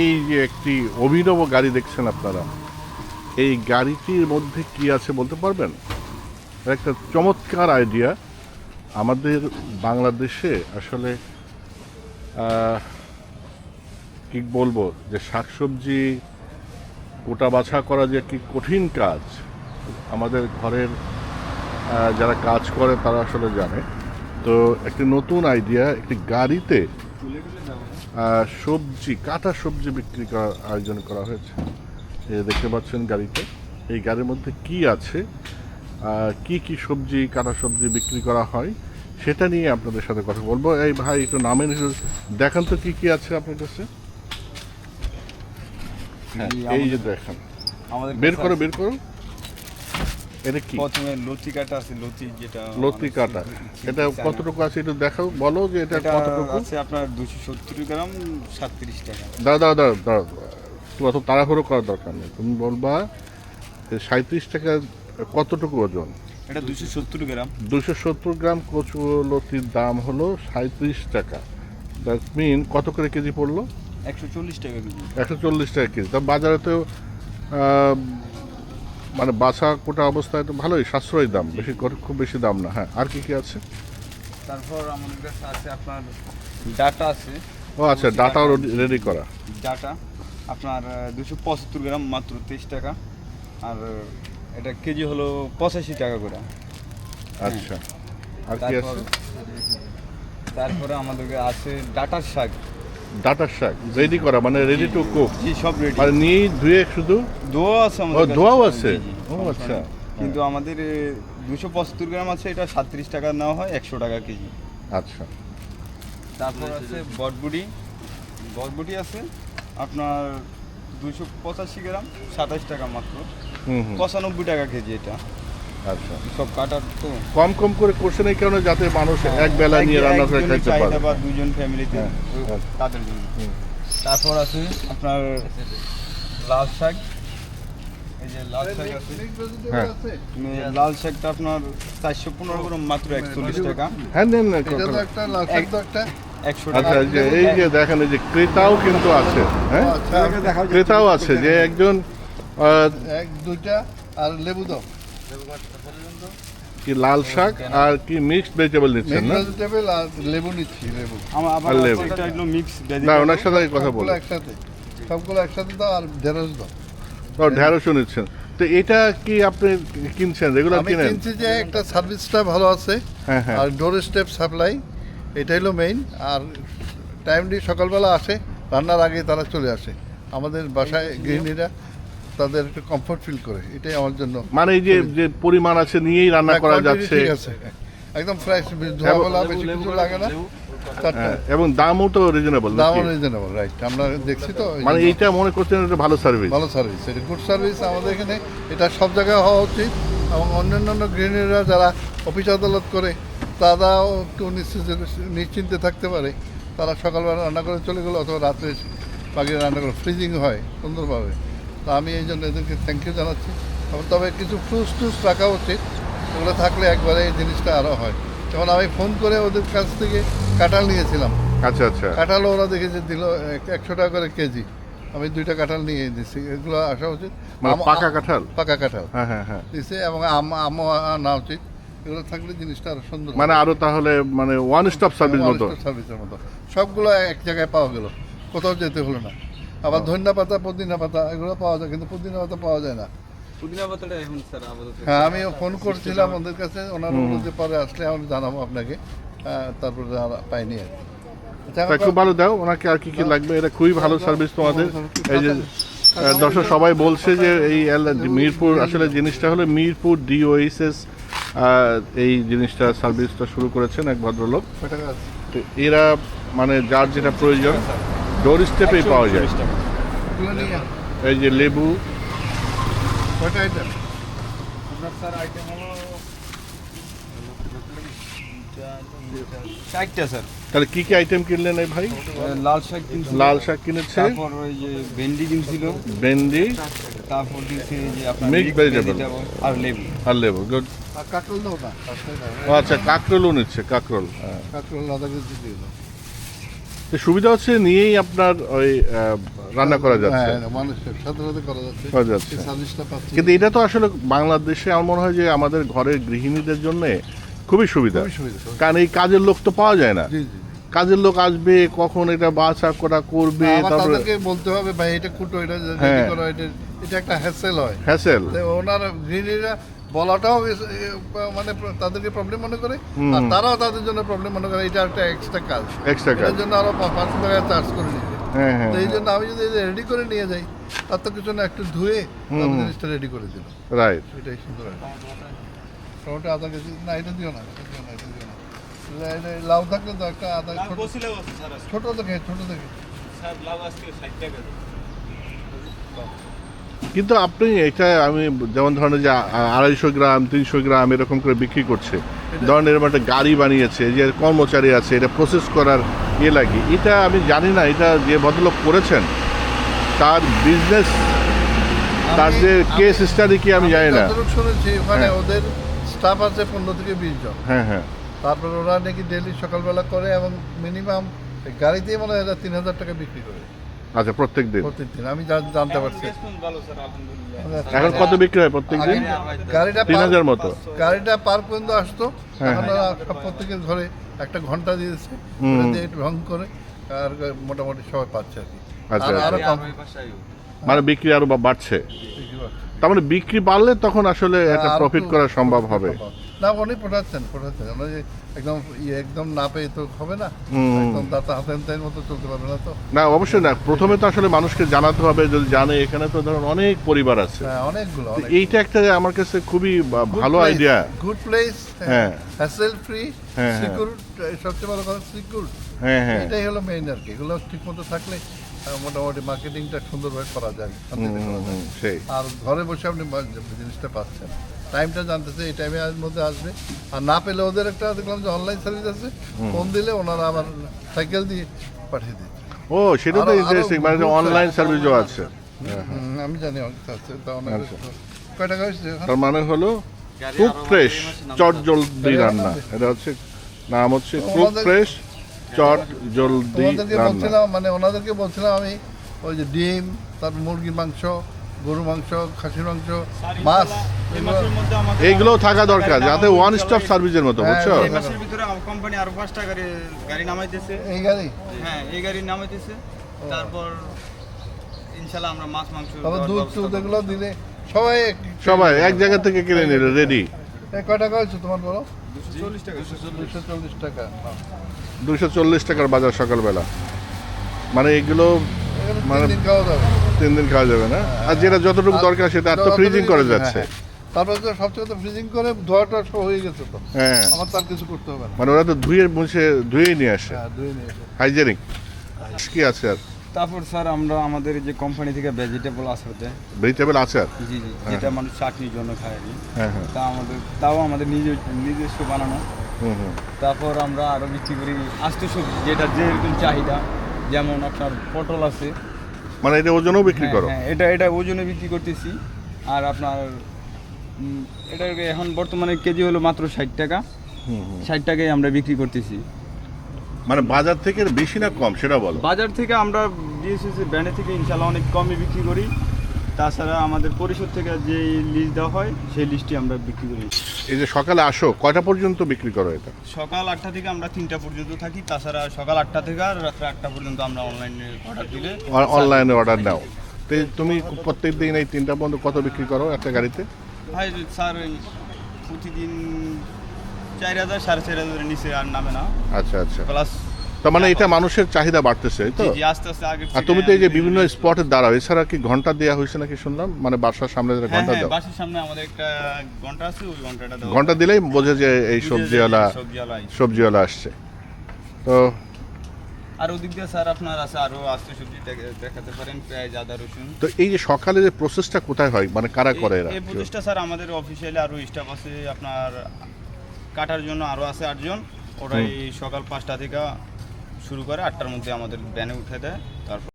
এই যে একটি অভিনব গাড়ি দেখছেন আপনারা, এই গাড়িটির মধ্যে কি আছে বলতে পারবেন? একটা চমৎকার আইডিয়া আমাদের বাংলাদেশে আসলে কি বলব, যে শাকসবজি কোটা বাছা করা যে কি কঠিন কাজ, আমাদের ঘরের যারা কাজ করে তারা আসলে জানে। তো একটি নতুন আইডিয়া একটি গাড়িতে সবজি কাটা সবজি বিক্রি করার আয়োজন করা হয়েছে। দেখতে পাচ্ছেন গাড়িতে। এই গাড়ির মধ্যে কি আছে কি কি সবজি কাটা সবজি বিক্রি করা হয় সেটা নিয়ে আপনাদের সাথে কথা বলব। এই ভাই একটু নামেন একটু দেখান তো কি কি আছে আপনার কাছে। হ্যাঁ, এই যে দেখেন। বের করো বের করো। এটা কি? প্রথমে লতি কাটা আছে লতি যেটা লতি কাটা। এটা কতটুকু আছে একটু দেখাও বলো যে এটা কতটুকু? আছে আপনার দুশো সত্তর গ্রাম সাতত্রিশ টাকা। দাঁড়া দাঁড়া তুমি অত তাড়াহুড়ো করার দরকার নেই। তুমি বলবা সাঁত্রিশ টাকা কতটুকু ওজন? এটা দুশো সত্তর গ্রাম। দুশো সত্তর গ্রাম কচুলতির দাম হলো সাঁত্রিশ টাকা। দ্যাট মিন কত করে কেজি পড়ল? একশো চল্লিশ টাকা কেজি। একশো চল্লিশ টাকা কেজি। তা বাজারে তো মানে বাছা কোটা অবস্থায় তো ভালোই সাশ্রয়ী দাম বেশি খুব বেশি দাম না হ্যাঁ আর কি কি আছে? তারপর আমাদের কাছে আছে আপনার ডাটা আছে। ও আচ্ছা ডাটাও রেডি করা। ডাটা আপনার দুশো পঁচাত্তর গ্রাম মাত্র তেইশ টাকা। আর এটা কেজি হলো পঁচাশি টাকা করে। আচ্ছা। আর কি আছে? তারপরে আমাদের আছে ডাটার শাক। ডাটার শাক রেডি করা মানে রেডি টু কুক জি সব রেডি মানে নিয়ে ধুয়ে শুধু? দোয়া আছে ও। ধোয়াও আছে? ও আচ্ছা। কিন্তু আমাদের দুশো পঁচাত্তর গ্রাম আছে এটা সাতত্রিশ টাকা নেওয়া হয় একশো টাকা কেজি। আচ্ছা। তারপর আছে বটবুটি। বটবুটি আছে আপনার দুশো পঁচাশি গ্রাম সাতাশ টাকা মাত্র। পঁচানব্বই টাকা কেজি এটা। আচ্ছা। সব কাটার তো। কম কম করে করছেন এই কারণে যাতে মানুষ এক বেলা নিয়ে রান্না করে চাহিদা পারে। বা দুজন ফ্যামিলিতে হ্যাঁ, হ্যাঁ। তাদের জন্য। তারপর আছে আপনার লাল শাক। এই যে লাল শাক আছে। হ্যাঁ। লাল শাকটা আপনার চারশো পনেরো গ্রাম মাত্র একচল্লিশ টাকা। হ্যাঁ নেন না তো একটা লাল শাক তো একটা। একশো টাকা। আচ্ছা যে এই যে দেখেন যে ক্রেতাও কিন্তু আছে হ্যাঁ? আচ্ছা। ক্রেতাও আছে যে একজন এক দুইটা আর লেবু দাও। কি লাল শাক আর কি মিক্সড ভেজিটেবল নিচ্ছেন মেন না? ভেজিটেবল আর লেবু নিচ্ছি লেবু। আমার আবার এটা হলো মিক্স না ওনার সাথে কথা সবগুলো একসাথে সবগুলো একসাথে দাও আর ঢেঁড়স দাও। ও ঢেঁড়সও নিচ্ছেন। তো এটা কি আপনি কিনছেন রেগুলার আমি কিনেন? কিনছি যে একটা সার্ভিসটা ভালো আছে হ্যাঁ হ্যাঁ। আর ডোর স্টেপ সাপ্লাই এটা হলো মেইন আর টাইমলি সকালবেলা আসে রান্নার আগে তারা চলে আসে। আমাদের বাসায় গৃহিণীরা তাদের একটু কমফোর্ট ফিল করে এটাই আমার জন্য মানে এই যে যে পরিমাণ আছে নিয়েই রান্না করা যাচ্ছে। ঠিক আছে। একদম ফ্রেশ ধোয়াবেলা বেশি কিছু লাগে না। হ্যাঁ, এবং দামও তো রিজনেবল দামও রিজনেবল রাইট আমরা দেখছি তো মানে। এইটা মনে করছেন এটা ভালো সার্ভিস ভালো সার্ভিস এটা গুড সার্ভিস আমাদের এখানে এটা সব জায়গায় হওয়া উচিত। এবং অন্যান্য গৃহিণীরা যারা অফিস আদালত করে তারাও একটু নিশ্চিন্তে থাকতে পারে। তারা সকালবেলা রান্না করে চলে গেলো অথবা রাত্রে বাকি রান্না করে ফ্রিজিং হয় সুন্দরভাবে। তো আমি এই জন্য এদেরকে থ্যাংক ইউ জানাচ্ছি। তবে কিছু ফ্রুটস টুস রাখা উচিত ওগুলো থাকলে একবারে এই জিনিসটা আরও হয়। যেমন আমি ফোন করে ওদের কাছ থেকে কাঁঠাল নিয়েছিলাম আচ্ছা আচ্ছা। কাঁঠাল ওরা দেখেছে দিল এক- একশো টাকা করে কেজি। আমি দুইটা কাঁঠাল নিয়ে দিচ্ছি এগুলো আসা উচিত। মানে পাকা কাঁঠাল? পাকা কাঁঠাল। হ্যাঁ হ্যাঁ হ্যাঁ। দিছে এবং আম আমও আনা উচিত। এগুলো থাকলে জিনিসটা আরও সুন্দর মানে আরও তাহলে মানে ওয়ান স্টপ সার্ভিস মতো। সার্ভিসের মতো। সবগুলো এক জায়গায় পাওয়া গেল কোথাও যেতে হলো না। আবার ধনিয়া পাতা পুদিনা পাতা এগুলো পাওয়া যায় কিন্তু পুদিনা পাতা পাওয়া যায় না। পুদিনা পাতাটা এখন স্যার আপাতত হ্যাঁ আমিও ফোন করছিলাম ওদের কাছে ওনার যে পরে আসলে আমি জানাব আপনাকে। তারপরে পাইনি আর কি। আচ্ছা, তা খুব ভালো দাও ওনাকে আর কি কি লাগবে এটা খুবই ভালো সার্ভিস তোমাদের। এই যে দর্শক সবাই বলছে যে এই মিরপুর আসলে জিনিসটা হলো মিরপুর ডিওএসএস এই জিনিসটা সার্ভিসটা শুরু করেছেন এক ভদ্রলোক। এরা মানে যার যেটা প্রয়োজন ডোর স্টেপেই পাওয়া যায়। এই যে লেবু। কয়টা আইটেম আপনার স্যার আইটেম হলো চারটা স্যার। তাহলে কি কি আইটেম কিনলেন এই ভাই? লাল শাক লাল শাক কিনেছে। তারপর ওই যে ভেন্ডি কিনছিল। ভেন্ডি। তারপর এই যে আপনার vegetable আর লেবু। আর লেবু গুড আর কাঁকরোল দাও কাঁকরোল আচ্ছা কাকরোলও নিচ্ছে কাকরোল। কাঁকরোল আধা কেজি দিয়ে দাও। সুবিধা হচ্ছে নিয়েই আপনার ওই রান্না করা যাচ্ছে। হ্যাঁ মানুষের সাথে সাথে করা যাচ্ছে। করা কিন্তু এটা তো আসলে বাংলাদেশে আমার মনে হয় যে আমাদের ঘরের গৃহিণীদের জন্য খুবই সুবিধা। কারণ এই কাজের লোক তো পাওয়া যায় না। কাজের লোক আসবে কখন এটা বাছা করা করবে তারপরে বলতে হবে ভাই এটা কুটো এটা হ্যাঁ। এটা এটা একটা হ্যাসেল হয়। হ্যাসেল ওনারা গৃহিণীরা বলাটাও মানে তাদেরকে প্রবলেম মনে করে। আর তারাও তাদের জন্য প্রবলেম মনে করে এটা একটা এক্সট্রা কাজ। এক্সট্রা কাজ। এটার জন্য আরও পাঁচশো টাকা চার্জ করে নিবে হ্যাঁ হ্যাঁ তো এই জন্য আমি যদি রেডি করে নিয়ে যাই তার তো কিছু না একটু ধুয়ে জিনিসটা রেডি করে দিল রাইট এটাই সুন্দর হয় টমেটো আধা কেজি না এটা দিও না এটা দিও না এটা দিও না। এটা লাউ থাকলে তো একটা আধা ছোট ছোট দেখে ছোট দেখে। কিন্তু আপনি এটা আমি যেমন ধরেন যে আড়াইশো গ্রাম তিনশো গ্রাম এরকম করে বিক্রি করছে। ধরেন এরকম একটা গাড়ি বানিয়েছে যে কর্মচারী আছে এটা প্রসেস করার ইয়ে লাগে। এটা আমি জানি না এটা যে ভদ্রলোক করেছেন তার বিজনেস তার যে কেস স্টাডি কি আমি জানি না। শুনেছি ওখানে হ্যাঁ। ওদের স্টাফ আছে পনেরো থেকে বিশ জন। হ্যাঁ হ্যাঁ। তারপর ওরা নাকি ডেলি সকালবেলা করে এবং মিনিমাম গাড়িতেই মনে হয় তিন হাজার টাকা বিক্রি করে। আচ্ছা প্রত্যেক দিন? প্রত্যেক দিন আমি যা জানতে পারছি। ভালো স্যার আলহামদুলিল্লাহ। এখন কত বিক্রি হয় প্রত্যেক দিন? গাড়িটা তিন হাজার মতো। গাড়িটা পার পর্যন্ত আসতো। হ্যাঁ, প্রত্যেকের ঘরে একটা ঘণ্টা দিয়েছে রং করে আর মোটামুটি সবাই পাচ্ছে আর কি। আচ্ছা, আর আচ্ছা। কম মানে বিক্রি আরও বা- বাড়ছে? তার মানে বিক্রি বাড়লে তখন আসলে একটা প্রফিট করা সম্ভব হবে। না উনি পড়াচ্ছেন পড়াচ্ছেন। আমরা যে একদম ইয়ে একদম না পেয়ে তো হবে না। একদম দাতা হাতে হাতে মতো চলতে পারবে না তো। না অবশ্যই না। প্রথমে তো আসলে মানুষকে জানাতে হবে যদি জানে এখানে তো ধরুন অনেক পরিবার আছে। হ্যাঁ অনেকগুলো এইটা একটা আমার কাছে খুবই ভালো আইডিয়া গুড প্লেস হ্যাঁ। Hassle free. সিকিউর সবচেয়ে বড় কথা সিকিউর হ্যাঁ হ্যাঁ। এটাই হলো মেইন আর কি। এগুলো ঠিক মতো থাকলে মোটামুটি মার্কেটিংটা সুন্দরভাবে করা যায়। করা যায়। সেই। আর ঘরে বসে আপনি জিনিসটা পাচ্ছেন। টাইমটা জানতেছে এই টাইমে মধ্যে আসবে। আর না পেলে ওদের একটা দেখলাম যে অনলাইন সার্ভিস আছে। ফোন দিলে ওনারা আবার সাইকেল দিয়ে পাঠিয়ে দিচ্ছে ও সেটা তো ইন্টারেস্টিং মানে অনলাইন সার্ভিসও আছে। আমি জানি অনেক আছে তা অনেক আচ্ছা। কয় টাকা হয়েছে তার মানে হলো কুক ফ্রেশ চট জলদি রান্না। এটা হচ্ছে নাম হচ্ছে কুক ফ্রেশ চট জলদি রান্না। বলছিলাম মানে ওনাদেরকে বলছিলাম আমি ওই যে ডিম তারপর মুরগির মাংস গরু মাংস খাসির মাংস মাছ এইগুলোও থাকা দরকার যাতে ওয়ান স্টপ সার্ভিসের মতো হ্যাঁ, বুঝছ? এই মাসের ভিতরে কোম্পানি আরও পাঁচটা গাড়ি গাড়ি নামাইতেছে। এই গাড়ি? হ্যাঁ এই গাড়ি নামাইতেছে। তারপর আমরা মাছ মাংস দেওয়ার দুধ এগুলো দিলে সবাই সবাই এক জায়গা থেকে কিনে নিল রেডি এই কয় টাকা হয়েছে তোমার বলো? দুশো চল্লিশ টাকা। দুশো চল্লিশ টাকার বাজার সকালবেলা। মানে এগুলো মানে- যাবে। তিন দিন খাওয়া যাবে না? আর যেটা যতটুকু দরকার সেটা আর তো ফ্রিজিং করে হ্যাঁ, যাচ্ছে। হ্যাঁ। তারপর তো সবচেয়ে তো ফ্রিজিং করে ধোয়াটা সব হয়ে গেছে তো। হ্যাঁ। আমার তার কিছু করতে হবে না। মানে ওরা তো ধুয়ে মুছে ধুয়েই নিয়ে আসে। হ্যাঁ ধুয়ে নিয়ে এসে হাইজেনিক কি আছে আর? তারপর স্যার আমরা আমাদের যে কোম্পানি থেকে ভেজিটেবল আসতে ভেজিটেবল আছে আর জি জি যেটা মানুষ চাটনির জন্য খায় আর কি। হ্যাঁ হ্যাঁ। তা আমাদের তাও আমাদের নিজে নিজস্ব বানানো। হুম হুম। তারপর আমরা আরও বিক্রি করি আস্ত সবজি যেটা যেরকম চাহিদা। যেমন আপনার পটল আছে। মানে এটা ওজনও বিক্রি হ্যাঁ, করো? হ্যাঁ, এটা এটা ওজনে বিক্রি করতেছি। আর আপনার এটা এখন বর্তমানে কেজি হলো মাত্র ষাট টাকা। ষাট টাকায় আমরা বিক্রি করতেছি। মানে বাজার থেকে বেশি না কম সেটা বলো। বাজার থেকে আমরা ডিএসএসি ব্র্যান্ডের থেকে ইনশাল্লাহ অনেক কমে বিক্রি করি। তাছাড়া আমাদের পরিষদ থেকে যে লিস্ট দেওয়া হয় সেই লিস্টটি আমরা বিক্রি করি। এই যে সকালে আসো কয়টা পর্যন্ত বিক্রি করো এটা? সকাল আটটা থেকে আমরা তিনটা পর্যন্ত থাকি তাছাড়া সকাল আটটা থেকে আর রাত্রে আটটা পর্যন্ত আমরা অনলাইনে অর্ডার দিলে অনলাইনে অর্ডার দাও তো তুমি প্রত্যেক দিন এই তিনটা পর্যন্ত কত বিক্রি করো একটা গাড়িতে? ভাই স্যার প্রতিদিন চার হাজার সাড়ে চার হাজারের নিচে আর নামে না। আচ্ছা আচ্ছা। প্লাস তার মানে এটা মানুষের চাহিদা বাড়তেছে তো? আস্তে আস্তে আগে আর তুমি তো এই যে বিভিন্ন স্পটে দাঁড়াও এছাড়া কি ঘণ্টা দেওয়া হয়েছে নাকি শুনলাম? মানে বাসার সামনে যে হ্যাঁ ঘণ্টা হ্যাঁ দাও বাসের সামনে আমাদের একটা ঘণ্টা আছে ওই ঘন্টাটা ঘণ্টা দিলেই বোঝে যে এই সবজিওয়ালা সবজিওয়ালা আসছে। তো আর ওদিক দিয়ে স্যার আপনার আছে আরও আস্তে সবজি দেখাতে পারেন পেঁয়াজ আদা রসুন। তো এই যে সকালে যে প্রসেসটা কোথায় হয়? মানে কারা করে এরা? এই- প্রচেষ্টা স্যার আমাদের অফিসিয়ালি আরও স্টাফ আছে আপনার কাটার জন্য আরও আছে আটজন। ওরাই সকাল পাঁচটা থেকে শুরু করে আটটার মধ্যে আমাদের ব্যানে উঠে দেয় তারপর